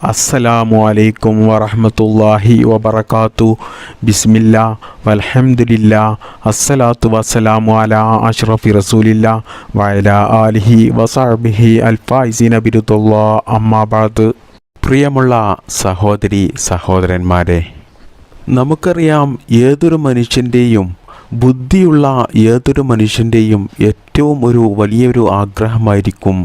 അസ്സലാമു അലൈക്കും വറഹമത്തല്ലാഹി വബർക്കാത്തു ബിസ്മില്ല വൽഹംദുലില്ല അസ്സലാത്തു വസ്സലാമു അല അഷ്റഫി റസൂലില്ല വയല ആലിഹി വസാബിഹി അൽഫായിസീന ബിരുദുല്ലാ. അമ്മാബാദ് പ്രിയമുള്ള സഹോദരി സഹോദരന്മാരെ നമുക്കറിയാം ഏതൊരു മനുഷ്യന്റെയും ബുദ്ധിയുള്ള ഏതൊരു മനുഷ്യന്റെയും ഏറ്റവും ഒരു വലിയൊരു ആഗ്രഹമായിരിക്കും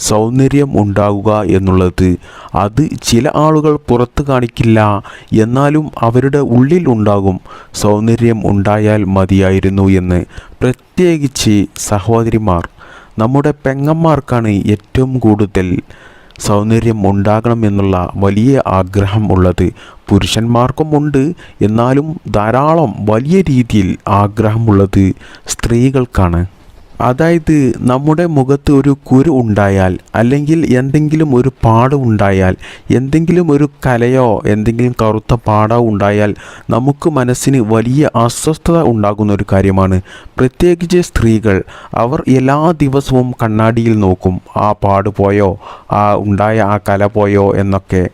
സൗന്ദര്യം ഉണ്ടാകുക എന്നുള്ളത്. അത് ചില ആളുകൾ പുറത്ത് കാണിക്കില്ല. എന്നാലും അവരുടെ ഉള്ളിൽ ഉണ്ടാകും സൗന്ദര്യം ഉണ്ടായാൽ മതിയായിരുന്നു എന്ന് പ്രത്യേകിച്ച് സഹോദരിമാർ. നമ്മുടെ പെങ്ങന്മാർക്കാണ് ഏറ്റവും കൂടുതൽ സൗന്ദര്യം ഉണ്ടാകണം എന്നുള്ള വലിയ ആഗ്രഹം ഉള്ളത്. പുരുഷന്മാർക്കും ഉണ്ട്. എന്നാലും ധാരാളം വലിയ രീതിയിൽ ആഗ്രഹമുള്ളത് സ്ത്രീകൾക്കാണ്. അതായത് നമ്മുടെ മുഖത്ത് ഒരു കുരു ഉണ്ടായാൽ അല്ലെങ്കിൽ എന്തെങ്കിലും ഒരു പാട് ഉണ്ടായാൽ എന്തെങ്കിലും ഒരു കലയോ എന്തെങ്കിലും കറുത്ത പാടോ ഉണ്ടായാൽ നമുക്ക് മനസ്സിന് വലിയ അസ്വസ്ഥത ഉണ്ടാകുന്ന ഒരു കാര്യമാണ്. പ്രത്യേകിച്ച് സ്ത്രീകൾ അവർ എല്ലാ ദിവസവും കണ്ണാടിയിൽ നോക്കും ആ പാട് പോയോ ആ ഉണ്ടായ ആ കല പോയോ എന്നൊക്കെ.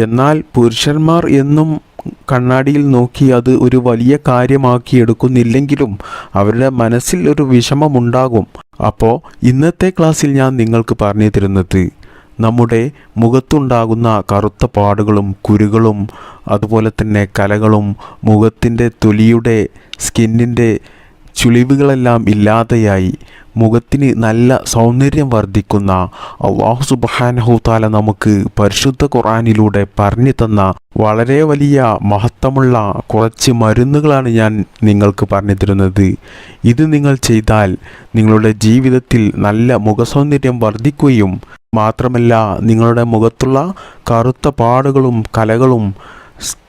എന്നാൽ പുരുഷന്മാർ എന്നും കണ്ണാടിയിൽ നോക്കി അത് ഒരു വലിയ കാര്യമാക്കി എടുക്കുന്നില്ലെങ്കിലും അവരുടെ മനസ്സിൽ ഒരു വിഷമമുണ്ടാകും. അപ്പോൾ ഇന്നത്തെ ക്ലാസ്സിൽ ഞാൻ നിങ്ങൾക്ക് പറഞ്ഞു തരുന്നത് നമ്മുടെ മുഖത്തുണ്ടാകുന്ന കറുത്ത പാടുകളും കുരുകളും അതുപോലെ തന്നെ കലകളും മുഖത്തിന്റെ തൊലിയുടെ സ്കിന്നിന്റെ ചുളിവുകളെല്ലാം ഇല്ലാതെയായി മുഖത്തിന് നല്ല സൗന്ദര്യം വർദ്ധിക്കുന്ന അള്ളാഹു സുബാനഹുത്താല നമുക്ക് പരിശുദ്ധ ഖുറാനിലൂടെ പറഞ്ഞു തന്ന വളരെ വലിയ മഹത്വമുള്ള കുറച്ച് മരുന്നുകളാണ് ഞാൻ നിങ്ങൾക്ക് പറഞ്ഞു തരുന്നത്. ഇത് നിങ്ങൾ ചെയ്താൽ നിങ്ങളുടെ ജീവിതത്തിൽ നല്ല മുഖസൗന്ദര്യം വർദ്ധിക്കുകയും മാത്രമല്ല നിങ്ങളുടെ മുഖത്തുള്ള കറുത്ത പാടുകളും കലകളും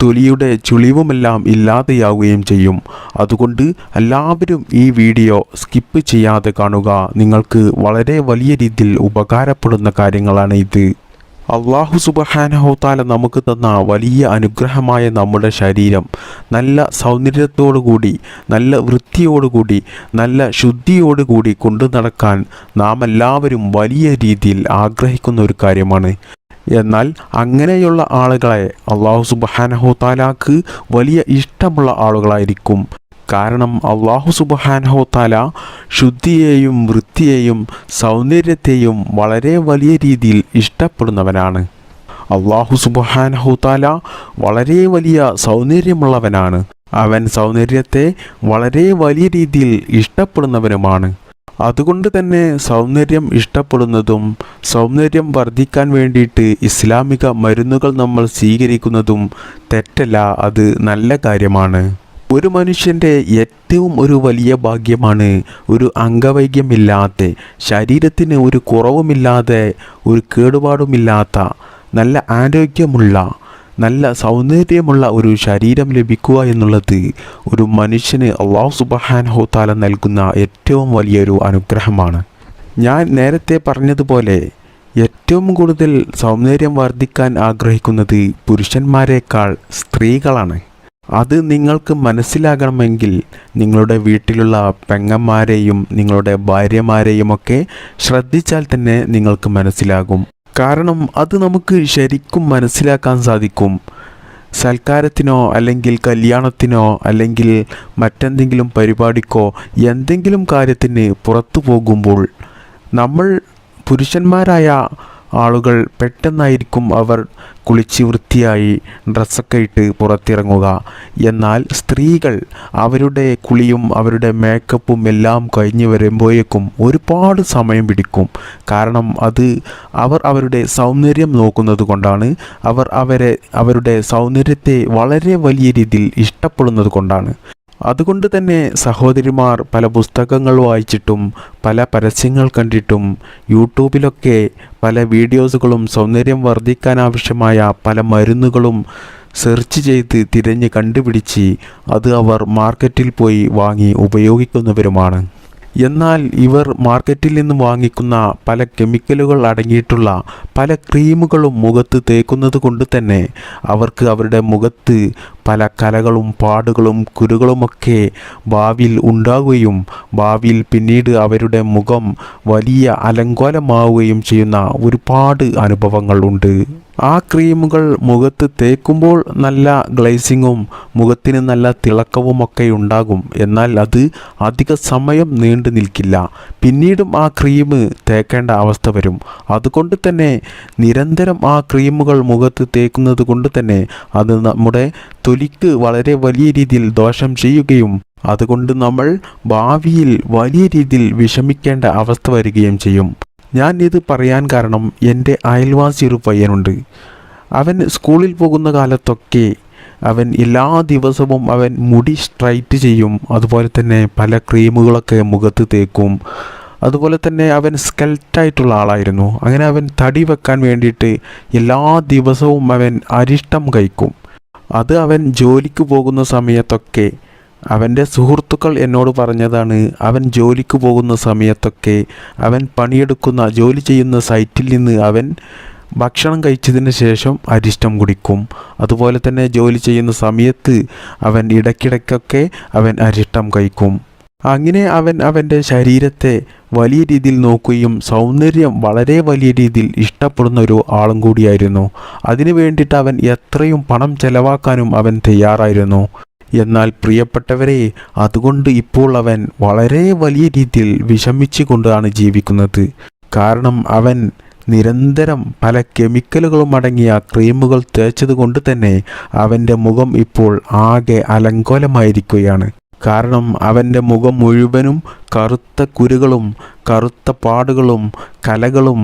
തൊലിയുടെ ചുളിവുമെല്ലാം ഇല്ലാതെയാവുകയും ചെയ്യും. അതുകൊണ്ട് എല്ലാവരും ഈ വീഡിയോ സ്കിപ്പ് ചെയ്യാതെ കാണുക. നിങ്ങൾക്ക് വളരെ വലിയ രീതിയിൽ ഉപകാരപ്പെടുന്ന കാര്യങ്ങളാണ് ഇത്. അള്ളാഹു സുബഹാനഹോത്താല നമുക്ക് തന്ന വലിയ അനുഗ്രഹമായ നമ്മുടെ ശരീരം. നല്ല സൗന്ദര്യത്തോടുകൂടി നല്ല വൃത്തിയോടുകൂടി നല്ല ശുദ്ധിയോടുകൂടി കൊണ്ടു നടക്കാൻ നാം എല്ലാവരും വലിയ രീതിയിൽ ആഗ്രഹിക്കുന്ന ഒരു കാര്യമാണ്. എന്നാൽ അങ്ങനെയുള്ള ആളുകളെ അള്ളാഹു സുബഹാനഹു താലാക്ക് വലിയ ഇഷ്ടമുള്ള ആളുകളായിരിക്കും. കാരണം അള്ളാഹു സുബഹാനഹു താല ശുദ്ധിയെയും വൃത്തിയെയും സൗന്ദര്യത്തെയും വളരെ വലിയ രീതിയിൽ ഇഷ്ടപ്പെടുന്നവനാണ്. അള്ളാഹു സുബഹാനഹു താല വളരെ വലിയ സൗന്ദര്യമുള്ളവനാണ്. അവൻ സൗന്ദര്യത്തെ വളരെ വലിയ രീതിയിൽ ഇഷ്ടപ്പെടുന്നവനുമാണ്. അതുകൊണ്ട് തന്നെ സൗന്ദര്യം ഇഷ്ടപ്പെടുന്നതും സൗന്ദര്യം വർദ്ധിക്കാൻ വേണ്ടിയിട്ട് ഇസ്ലാമിക മരുന്നുകൾ നമ്മൾ സ്വീകരിക്കുന്നതും തെറ്റല്ല അത് നല്ല കാര്യമാണ്. ഒരു മനുഷ്യന്റെ ഏറ്റവും ഒരു വലിയ ഭാഗ്യമാണ് ഒരു അംഗവൈക്യമില്ലാത്ത ശരീരത്തിന് ഒരു കുറവുമില്ലാതെ ഒരു കേടുപാടുമില്ലാത്ത നല്ല ആരോഗ്യമുള്ള നല്ല സൗന്ദര്യമുള്ള ഒരു ശരീരം ലഭിക്കുക എന്നുള്ളത് ഒരു മനുഷ്യന് അള്ളാഹു സുബഹാൻ ഹോത്താല നൽകുന്ന ഏറ്റവും വലിയൊരു അനുഗ്രഹമാണ്. ഞാൻ നേരത്തെ പറഞ്ഞതുപോലെ ഏറ്റവും കൂടുതൽ സൗന്ദര്യം വർദ്ധിക്കാൻ ആഗ്രഹിക്കുന്നത് പുരുഷന്മാരെക്കാൾ സ്ത്രീകളാണ്. അത് നിങ്ങൾക്ക് മനസ്സിലാകണമെങ്കിൽ നിങ്ങളുടെ വീട്ടിലുള്ള പെങ്ങന്മാരെയും നിങ്ങളുടെ ഭാര്യമാരെയും ഒക്കെ ശ്രദ്ധിച്ചാൽ തന്നെ നിങ്ങൾക്ക് മനസ്സിലാകും. കാരണം അത് നമുക്ക് ശരിക്കും മനസ്സിലാക്കാൻ സാധിക്കും. സൽക്കാരത്തിനോ അല്ലെങ്കിൽ കല്യാണത്തിനോ അല്ലെങ്കിൽ മറ്റെന്തെങ്കിലും പരിപാടിക്കോ എന്തെങ്കിലും കാര്യത്തിന് പുറത്തു പോകുമ്പോൾ നമ്മൾ പുരുഷന്മാരായ ആളുകൾ പെട്ടെന്നായിരിക്കും അവർ കുളിച്ച് വൃത്തിയായി ഡ്രസ്സൊക്കെ ഇട്ട് പുറത്തിറങ്ങുക. എന്നാൽ സ്ത്രീകൾ അവരുടെ കുളിയും അവരുടെ മേക്കപ്പും എല്ലാം കഴിഞ്ഞ് വരുമ്പോഴേക്കും ഒരുപാട് സമയം പിടിക്കും. കാരണം അത് അവർ അവരുടെ സൗന്ദര്യം നോക്കുന്നത് കൊണ്ടാണ്. അവർ അവരെ അവരുടെ സൗന്ദര്യത്തെ വളരെ വലിയ രീതിയിൽ ഇഷ്ടപ്പെടുന്നത് കൊണ്ടാണ്. അതുകൊണ്ട് തന്നെ സഹോദരിമാർ പല പുസ്തകങ്ങൾ വായിച്ചിട്ടും പല പരസ്യങ്ങൾ കണ്ടിട്ടും യൂട്യൂബിലൊക്കെ പല വീഡിയോസുകളും സൗന്ദര്യം വർദ്ധിക്കാൻ ആവശ്യമായ പല മരുന്നുകളും സെർച്ച് ചെയ്ത് തിരഞ്ഞ് കണ്ടുപിടിച്ച് അത് അവർ മാർക്കറ്റിൽ പോയി വാങ്ങി ഉപയോഗിക്കുന്നവരുമാണ്. എന്നാൽ ഇവർ മാർക്കറ്റിൽ നിന്ന് വാങ്ങിക്കുന്ന പല കെമിക്കലുകൾ അടങ്ങിയിട്ടുള്ള പല ക്രീമുകളും മുഖത്ത് തേക്കുന്നത് കൊണ്ട് തന്നെ അവർക്ക് അവരുടെ മുഖത്ത് പല കലകളും പാടുകളും കുരുകളുമൊക്കെ ഭാവിയിൽ ഉണ്ടാവുകയും ഭാവിയിൽ പിന്നീട് അവരുടെ മുഖം വലിയ അലങ്കോലമാവുകയും ചെയ്യുന്ന ഒരുപാട് അനുഭവങ്ങളുണ്ട്. ആ ക്രീമുകൾ മുഖത്ത് തേക്കുമ്പോൾ നല്ല ഗ്ലേസിങ്ങും മുഖത്തിന് നല്ല തിളക്കവുമൊക്കെ ഉണ്ടാകും എന്നാൽ അത് അധിക സമയം നീണ്ടു നിൽക്കില്ല. പിന്നീടും ആ ക്രീം തേക്കേണ്ട അവസ്ഥ വരും. അതുകൊണ്ട് തന്നെ നിരന്തരം ആ ക്രീമുകൾ മുഖത്ത് തേക്കുന്നത് കൊണ്ട് തന്നെ അത് നമ്മുടെ തൊലിക്ക് വളരെ വലിയ രീതിയിൽ ദോഷം ചെയ്യുകയും അതുകൊണ്ട് നമ്മൾ ഭാവിയിൽ വലിയ രീതിയിൽ വിഷമിക്കേണ്ട അവസ്ഥ വരികയും ചെയ്യും. ഞാൻ ഇത് പറയാൻ കാരണം എന്റെ അയൽവാസി ഒരു പയ്യനുണ്ട്. അവൻ സ്കൂളിൽ പോകുന്ന കാലത്തൊക്കെ അവൻ എല്ലാ ദിവസവും അവൻ മുടി സ്ട്രൈറ്റ് ചെയ്യും. അതുപോലെ തന്നെ പല ക്രീമുകളൊക്കെ മുഖത്ത് തേക്കും. അതുപോലെ തന്നെ അവൻ സ്കെൽറ്റായിട്ടുള്ള ആളായിരുന്നു. അങ്ങനെ അവൻ തടി വെക്കാൻ വേണ്ടിയിട്ട് എല്ലാ ദിവസവും അവൻ അരിഷ്ടം കഴിക്കും. അത് അവൻ ജോലിക്ക് പോകുന്ന സമയത്തൊക്കെ അവന്റെ സുഹൃത്തുക്കൾ എന്നോട് പറഞ്ഞതാണ് അവൻ ജോലിക്ക് പോകുന്ന സമയത്തൊക്കെ അവൻ പണിയെടുക്കുന്ന ജോലി ചെയ്യുന്ന സൈറ്റിൽ നിന്ന് അവൻ ഭക്ഷണം കഴിച്ചതിന് ശേഷം അരിഷ്ടം കുടിക്കും. അതുപോലെ തന്നെ ജോലി ചെയ്യുന്ന സമയത്ത് അവൻ ഇടയ്ക്കിടയ്ക്കൊക്കെ അവൻ അരിഷ്ടം കഴിക്കും. അങ്ങനെ അവൻ അവന്റെ ശരീരത്തെ വലിയ രീതിയിൽ നോക്കുകയും സൗന്ദര്യം വളരെ വലിയ രീതിയിൽ ഇഷ്ടപ്പെടുന്ന ഒരു ആളും കൂടിയായിരുന്നു. അതിനു വേണ്ടിയിട്ട് അവൻ എത്രയും പണം ചെലവാക്കാനും അവൻ തയ്യാറായിരുന്നു. എന്നാൽ പ്രിയപ്പെട്ടവരെ അതുകൊണ്ട് ഇപ്പോൾ അവൻ വളരെ വലിയ രീതിയിൽ വിഷമിച്ചു കൊണ്ടാണ് ജീവിക്കുന്നത്. കാരണം അവൻ നിരന്തരം പല കെമിക്കലുകളും അടങ്ങിയ ക്രീമുകൾ തേച്ചത് കൊണ്ട് തന്നെ അവന്റെ മുഖം ഇപ്പോൾ ആകെ അലങ്കോലമായിരിക്കുകയാണ്. കാരണം അവന്റെ മുഖം മുഴുവനും കറുത്ത കുരുകളും കറുത്ത പാടുകളും കലകളും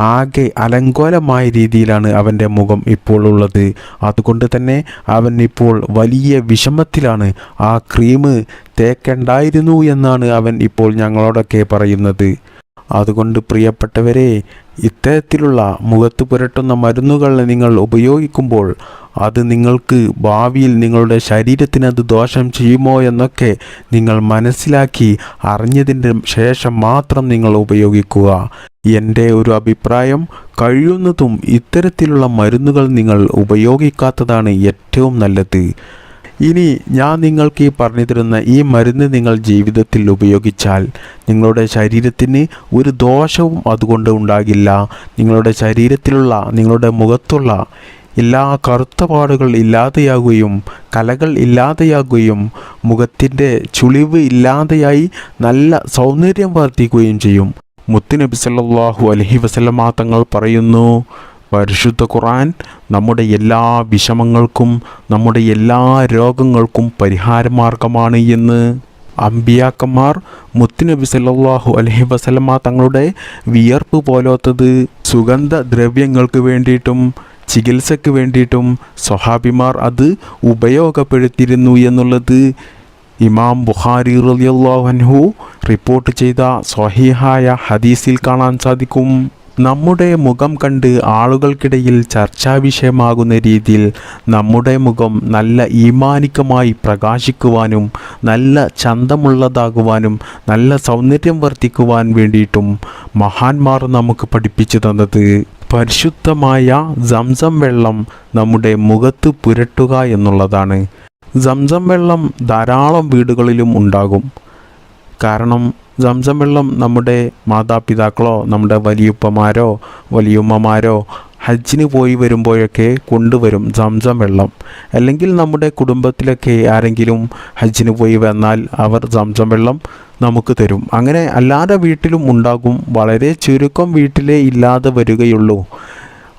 ആകെ അലങ്കോലമായ രീതിയിലാണ് അവന്റെ മുഖം ഇപ്പോൾ ഉള്ളത്. അതുകൊണ്ട് തന്നെ അവൻ ഇപ്പോൾ വലിയ വിഷമത്തിലാണ്. ആ ക്രീം തേക്കണ്ടായിരുന്നു എന്നാണ് അവൻ ഇപ്പോൾ ഞങ്ങളോടൊക്കെ പറയുന്നത്. അതുകൊണ്ട് പ്രിയപ്പെട്ടവരെ ഇത്തരത്തിലുള്ള മുഖത്ത് പുരട്ടുന്ന മരുന്നുകൾ നിങ്ങൾ ഉപയോഗിക്കുമ്പോൾ അത് നിങ്ങൾക്ക് ഭാവിയിൽ നിങ്ങളുടെ ശരീരത്തിന് അത് ദോഷം ചെയ്യുമോ എന്നൊക്കെ നിങ്ങൾ മനസ്സിലാക്കി അറിഞ്ഞതിന്റെ ശേഷം മാത്രം നിങ്ങൾ ഉപയോഗിക്കുക. എന്റെ ഒരു അഭിപ്രായം കഴിയുന്നതും ഇത്തരത്തിലുള്ള മരുന്നുകൾ നിങ്ങൾ ഉപയോഗിക്കാത്തതാണ് ഏറ്റവും നല്ലത്. ഇനി ഞാൻ നിങ്ങൾക്ക് ഈ പറഞ്ഞു തരുന്ന ഈ മരുന്ന് നിങ്ങൾ ജീവിതത്തിൽ ഉപയോഗിച്ചാൽ നിങ്ങളുടെ ശരീരത്തിന് ഒരു ദോഷവും അതുകൊണ്ട് ഉണ്ടാകില്ല. നിങ്ങളുടെ ശരീരത്തിലുള്ള നിങ്ങളുടെ മുഖത്തുള്ള എല്ലാ കറുത്ത പാടുകൾ ഇല്ലാതെയാകുകയും കലകൾ ഇല്ലാതെയാകുകയും മുഖത്തിന്റെ ചുളിവ് ഇല്ലാതെയായി നല്ല സൗന്ദര്യം വർദ്ധിക്കുകയും ചെയ്യും. മുത്തുനബി സല്ലാഹു അലഹി വസല്ലമ തങ്ങൾ പറയുന്നു പരിശുദ്ധ ഖുറാൻ നമ്മുടെ എല്ലാ വിഷമങ്ങൾക്കും നമ്മുടെ എല്ലാ രോഗങ്ങൾക്കും പരിഹാരമാർഗമാണ് എന്ന് അമ്പിയാക്കന്മാർ മുത്തുനബി സല്ലാഹു അലഹി വസല്ലമ തങ്ങളുടെ വിയർപ്പ് പോലാത്തത് സുഗന്ധ ദ്രവ്യങ്ങൾക്ക് വേണ്ടിയിട്ടും ചികിത്സയ്ക്ക് വേണ്ടിയിട്ടും സ്വഹാബിമാർ അത് ഉപയോഗപ്പെടുത്തിയിരുന്നു എന്നുള്ളത് ഇമാം ബുഖാരി റളിയല്ലാഹു അൻഹു റിപ്പോർട്ട് ചെയ്ത സ്വഹീഹായ ഹദീസിൽ കാണാൻ സാധിക്കും. നമ്മുടെ മുഖം കണ്ട് ആളുകൾക്കിടയിൽ ചർച്ചാ വിഷയമാകുന്ന രീതിയിൽ നമ്മുടെ മുഖം നല്ല ഈമാനികമായി പ്രകാശിക്കുവാനും നല്ല ചന്തമുള്ളതാകുവാനും നല്ല സൗന്ദര്യം വർദ്ധിക്കുവാൻ വേണ്ടിയിട്ടും മഹാന്മാർ നമുക്ക് പഠിപ്പിച്ചു തന്നത്. പരിശുദ്ധമായ സംസം വെള്ളം നമ്മുടെ മുഖത്ത് പുരട്ടുക എന്നുള്ളതാണ്. സംസം വെള്ളം ധാരാളം വീടുകളിലും ഉണ്ടാകും. കാരണം സംസം വെള്ളം നമ്മുടെ മാതാപിതാക്കളോ നമ്മുടെ വലിയുപ്പമാരോ വലിയുമ്മമാരോ ഹജ്ജിന് പോയി വരുമ്പോഴൊക്കെ കൊണ്ടുവരും സംസം വെള്ളം. അല്ലെങ്കിൽ നമ്മുടെ കുടുംബത്തിലൊക്കെ ആരെങ്കിലും ഹജ്ജിന് പോയി വന്നാൽ അവർ സംസം വെള്ളം നമുക്ക് തരും. അങ്ങനെ അല്ലാതെ വീട്ടിലും ഉണ്ടാകും. വളരെ ചുരുക്കം വീട്ടിലേ ഇല്ലാതെ വരികയുള്ളൂ.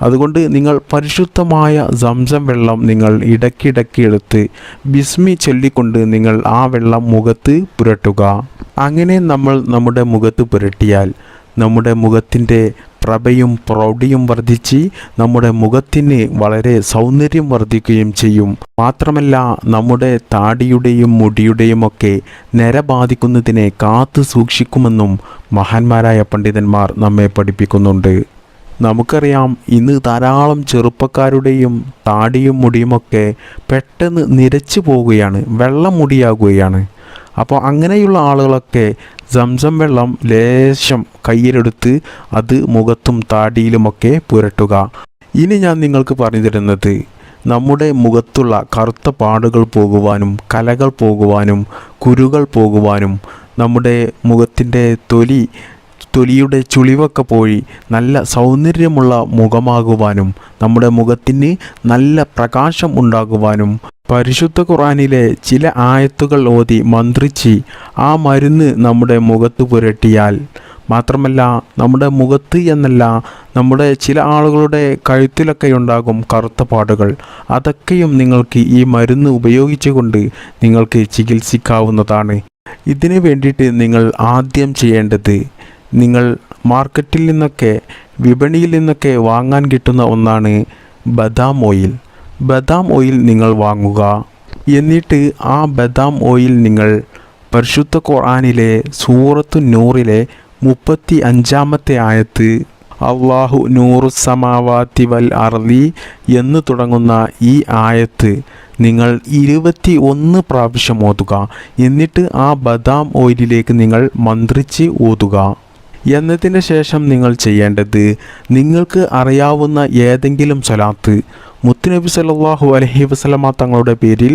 അതുകൊണ്ട് നിങ്ങൾ പരിശുദ്ധമായ സംസം വെള്ളം നിങ്ങൾ ഇടയ്ക്കിടയ്ക്ക് എടുത്ത് ബിസ്മി ചൊല്ലിക്കൊണ്ട് നിങ്ങൾ ആ വെള്ളം മുഖത്ത് പുരട്ടുക. അങ്ങനെ നമ്മൾ നമ്മുടെ മുഖത്ത് പുരട്ടിയാൽ നമ്മുടെ മുഖത്തിന്റെ പ്രഭയും പ്രൗഢിയും വർദ്ധിച്ച് നമ്മുടെ മുഖത്തിന് വളരെ സൗന്ദര്യം വർദ്ധിക്കുകയും ചെയ്യും. മാത്രമല്ല നമ്മുടെ താടിയുടെയും മുടിയുടെയും ഒക്കെ നിര ബാധിക്കുന്നതിനെ കാത്തു സൂക്ഷിക്കുമെന്നും മഹാന്മാരായ പണ്ഡിതന്മാർ നമ്മെ പഠിപ്പിക്കുന്നുണ്ട്. നമുക്കറിയാം ഇന്ന് ധാരാളം ചെറുപ്പക്കാരുടെയും താടിയും മുടിയുമൊക്കെ പെട്ടെന്ന് നിരച്ചു പോവുകയാണ് വെള്ളം മുടിയാകുകയാണ് അപ്പോൾ അങ്ങനെയുള്ള ആളുകളൊക്കെ സംസം വെള്ളം ലേശം കയ്യിലെടുത്ത് അത് മുഖത്തും താടിയിലുമൊക്കെ പുരട്ടുക. ഇനി ഞാൻ നിങ്ങൾക്ക് പറഞ്ഞു തരുന്നത് നമ്മുടെ മുഖത്തുള്ള കറുത്ത പാടുകൾ പോകുവാനും കലകൾ പോകുവാനും കുരുകൾ പോകുവാനും നമ്മുടെ മുഖത്തിന്റെ തൊലി തൊലിയുടെ ചുളിവൊക്കെ പോയി നല്ല സൗന്ദര്യമുള്ള മുഖമാകുവാനും നമ്മുടെ മുഖത്തിന് നല്ല പ്രകാശം ഉണ്ടാകുവാനും പരിശുദ്ധ ഖുറാനിലെ ചില ആയത്തുകൾ ഓതി മന്ത്രിച്ച് ആ മരുന്ന് നമ്മുടെ മുഖത്ത് പുരട്ടിയാൽ. മാത്രമല്ല നമ്മുടെ മുഖത്ത് എന്നല്ല നമ്മുടെ ചില ആളുകളുടെ കഴുത്തിലൊക്കെ ഉണ്ടാകും കറുത്ത പാടുകൾ. അതൊക്കെയും നിങ്ങൾക്ക് ഈ മരുന്ന് ഉപയോഗിച്ചുകൊണ്ട് നിങ്ങൾക്ക് ചികിത്സിക്കാവുന്നതാണ്. ഇതിനു വേണ്ടിയിട്ട് നിങ്ങൾ ആദ്യം ചെയ്യേണ്ടത് നിങ്ങൾ മാർക്കറ്റിൽ നിന്നൊക്കെ വിപണിയിൽ നിന്നൊക്കെ വാങ്ങാൻ കിട്ടുന്ന ഒന്നാണ് ബദാം ഓയിൽ. ബദാം ഓയിൽ നിങ്ങൾ വാങ്ങുക. എന്നിട്ട് ആ ബദാം ഓയിൽ നിങ്ങൾ പരിശുദ്ധ ഖുർആാനിലെ സൂറത്തു നൂറിലെ മുപ്പത്തി അഞ്ചാമത്തെ ആയത്ത് അള്ളാഹു നൂറു സമാവാത്തി വൽ അർലി എന്ന് തുടങ്ങുന്ന ഈ ആയത്ത് നിങ്ങൾ ഇരുപത്തി ഒന്ന് പ്രാവശ്യം ഓതുക. എന്നിട്ട് ആ ബദാം ഓയിലിലേക്ക് നിങ്ങൾ മന്ത്രിച്ച് ഓതുക. എന്നതിന് ശേഷം നിങ്ങൾ ചെയ്യേണ്ടത് നിങ്ങൾക്ക് അറിയാവുന്ന ഏതെങ്കിലും സ്വലാത്ത് മുത്തുനബി സല്ലാഹു അലഹി വസ്ലമ തങ്ങളുടെ പേരിൽ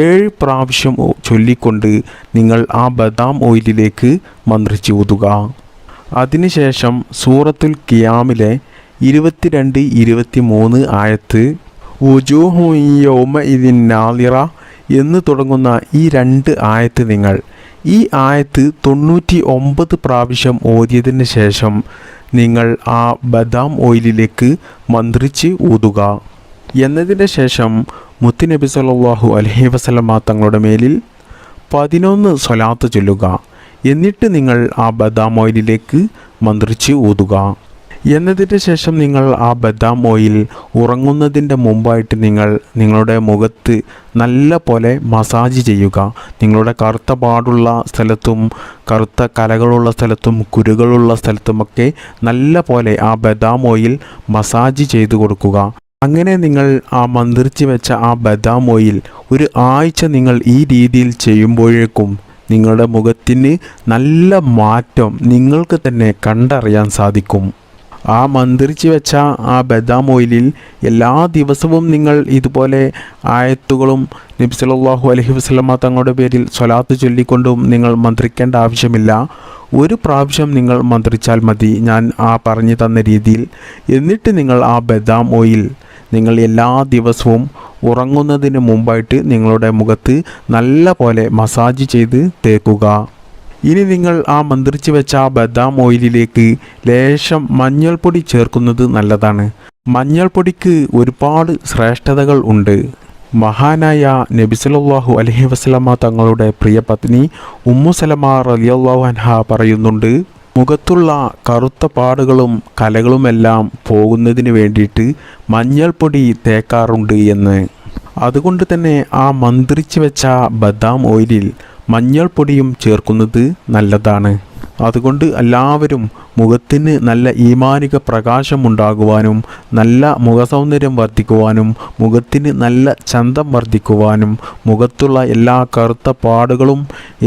ഏഴ് പ്രാവശ്യം ചൊല്ലിക്കൊണ്ട് നിങ്ങൾ ആ ബദാം ഓയിലിലേക്ക് മന്ത്രിച്ചു ഊതുക. അതിനുശേഷം സൂറത്തുൽ കിയാമിലെ ഇരുപത്തിരണ്ട് ഇരുപത്തി മൂന്ന് ആയത്ത് ഉജൂഹു യൗമ ഇതിൻ നാലിറ എന്ന് തുടങ്ങുന്ന ഈ രണ്ട് ആയത്ത് നിങ്ങൾ ഈ ആയത്ത് തൊണ്ണൂറ്റി ഒമ്പത് പ്രാവശ്യം ഓതിയതിന് ശേഷം നിങ്ങൾ ആ ബദാം ഓയിലിലേക്ക് മന്ത്രിച്ച് ഊതുക. എന്നതിന് ശേഷം മുത്തുനബി സലാഹു അലഹി വസല്ലമ തങ്ങളുടെ മേലിൽ പതിനൊന്ന് സ്വലാത്ത് ചൊല്ലുക. എന്നിട്ട് നിങ്ങൾ ആ ബദാം ഓയിലിലേക്ക് മന്ത്രിച്ച് ഊതുക. എന്നതിന് ശേഷം നിങ്ങൾ ആ ബദാം ഓയിൽ ഉറങ്ങുന്നതിന്റെ മുമ്പായിട്ട് നിങ്ങൾ നിങ്ങളുടെ മുഖത്ത് നല്ല പോലെ മസാജ് ചെയ്യുക. നിങ്ങളുടെ കറുത്ത പാടുള്ള സ്ഥലത്തും കറുത്ത കലകളുള്ള സ്ഥലത്തും കുരുകളുള്ള സ്ഥലത്തുമൊക്കെ നല്ല പോലെ ആ ബദാം ഓയിൽ മസാജ് ചെയ്തു കൊടുക്കുക. അങ്ങനെ നിങ്ങൾ ആ മന്ത്രിച്ച് വെച്ച ആ ബദാം ഓയിൽ ഒരു ആഴ്ച നിങ്ങൾ ഈ രീതിയിൽ ചെയ്യുമ്പോഴേക്കും നിങ്ങളുടെ മുഖത്തിന് നല്ല മാറ്റം നിങ്ങൾക്ക് തന്നെ കണ്ടറിയാൻ സാധിക്കും. ആ മന്ത്രിച്ച് വെച്ച ആ ബദാം ഓയിലിൽ എല്ലാ ദിവസവും നിങ്ങൾ ഇതുപോലെ ആയത്തുകളും നബ്സലാഹു അലഹി വസല്ലമ തങ്ങളുടെ പേരിൽ സ്വലാത്ത് ചൊല്ലിക്കൊണ്ടും നിങ്ങൾ മന്ത്രിക്കേണ്ട ആവശ്യമില്ല. ഒരു പ്രാവശ്യം നിങ്ങൾ മന്ത്രിച്ചാൽ മതി. ഞാൻ ആ പറഞ്ഞു തന്ന രീതിയിൽ. എന്നിട്ട് നിങ്ങൾ ആ ബദാം ഓയിൽ നിങ്ങൾ എല്ലാ ദിവസവും ഉറങ്ങുന്നതിന് മുമ്പായിട്ട് നിങ്ങളുടെ മുഖത്ത് നല്ല പോലെ മസാജ് ചെയ്ത് തേക്കുക. ഇനി നിങ്ങൾ ആ മന്ത്രിച്ച് വെച്ച ആ ബദാം ഓയിലിലേക്ക് ലേശം മഞ്ഞൾപ്പൊടി ചേർക്കുന്നത് നല്ലതാണ്. മഞ്ഞൾപ്പൊടിക്ക് ഒരുപാട് ശ്രേഷ്ഠതകൾ ഉണ്ട്. മഹാനായ നബിസലാഹു അലഹി വസല്ലമ തങ്ങളുടെ പ്രിയ പത്നി ഉമ്മു സലമ റളിയല്ലാഹു അൻഹ പറയുന്നുണ്ട് മുഖത്തുള്ള കറുത്ത പാടുകളും കലകളുമെല്ലാം പോകുന്നതിന് വേണ്ടിയിട്ട് മഞ്ഞൾപ്പൊടി തേക്കാറുണ്ട് എന്ന്. അതുകൊണ്ട് തന്നെ ആ മന്ത്രിച്ച് വെച്ച ബദാം ഓയിലിൽ മഞ്ഞൾപ്പൊടിയും ചേർക്കുന്നത് നല്ലതാണ്. അതുകൊണ്ട് എല്ലാവരും മുഖത്തിന് നല്ല ഈമാനിക പ്രകാശമുണ്ടാകുവാനും നല്ല മുഖസൗന്ദര്യം വർദ്ധിക്കുവാനും മുഖത്തിന് നല്ല ചന്തം വർദ്ധിക്കുവാനും മുഖത്തുള്ള എല്ലാ കറുത്ത പാടുകളും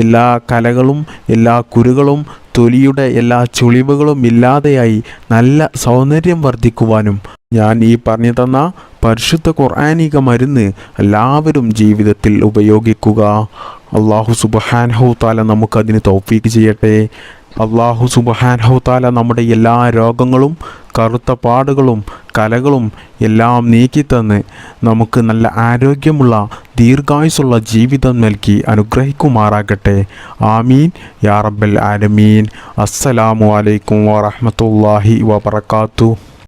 എല്ലാ കലകളും എല്ലാ കുരുകളും തൊലിയുടെ എല്ലാ ചുളിവുകളും ഇല്ലാതെയായി നല്ല സൗന്ദര്യം വർദ്ധിക്കുവാനും ഞാൻ ഈ പറഞ്ഞു തന്ന പരിശുദ്ധ ഖുർആാനിക മരുന്ന് എല്ലാവരും ജീവിതത്തിൽ ഉപയോഗിക്കുക. അള്ളാഹു സുബഹാൻഹു താല നമുക്കതിന് തൗഫീക്ക് ചെയ്യട്ടെ. അള്ളാഹു സുബഹാൻ ഹൗത്താല നമ്മുടെ എല്ലാ രോഗങ്ങളും കറുത്ത പാടുകളും കലകളും എല്ലാം നീക്കിത്തന്ന് നമുക്ക് നല്ല ആരോഗ്യമുള്ള ദീർഘായുസുള്ള ജീവിതം നൽകി അനുഗ്രഹിക്കുമാറാകട്ടെ. ആമീൻ. യാ റബ്ബൽ ആലമീൻ. അസ്സലാമു അലൈക്കും വറഹ്മത്തുള്ളാഹി വബറകാതുഹു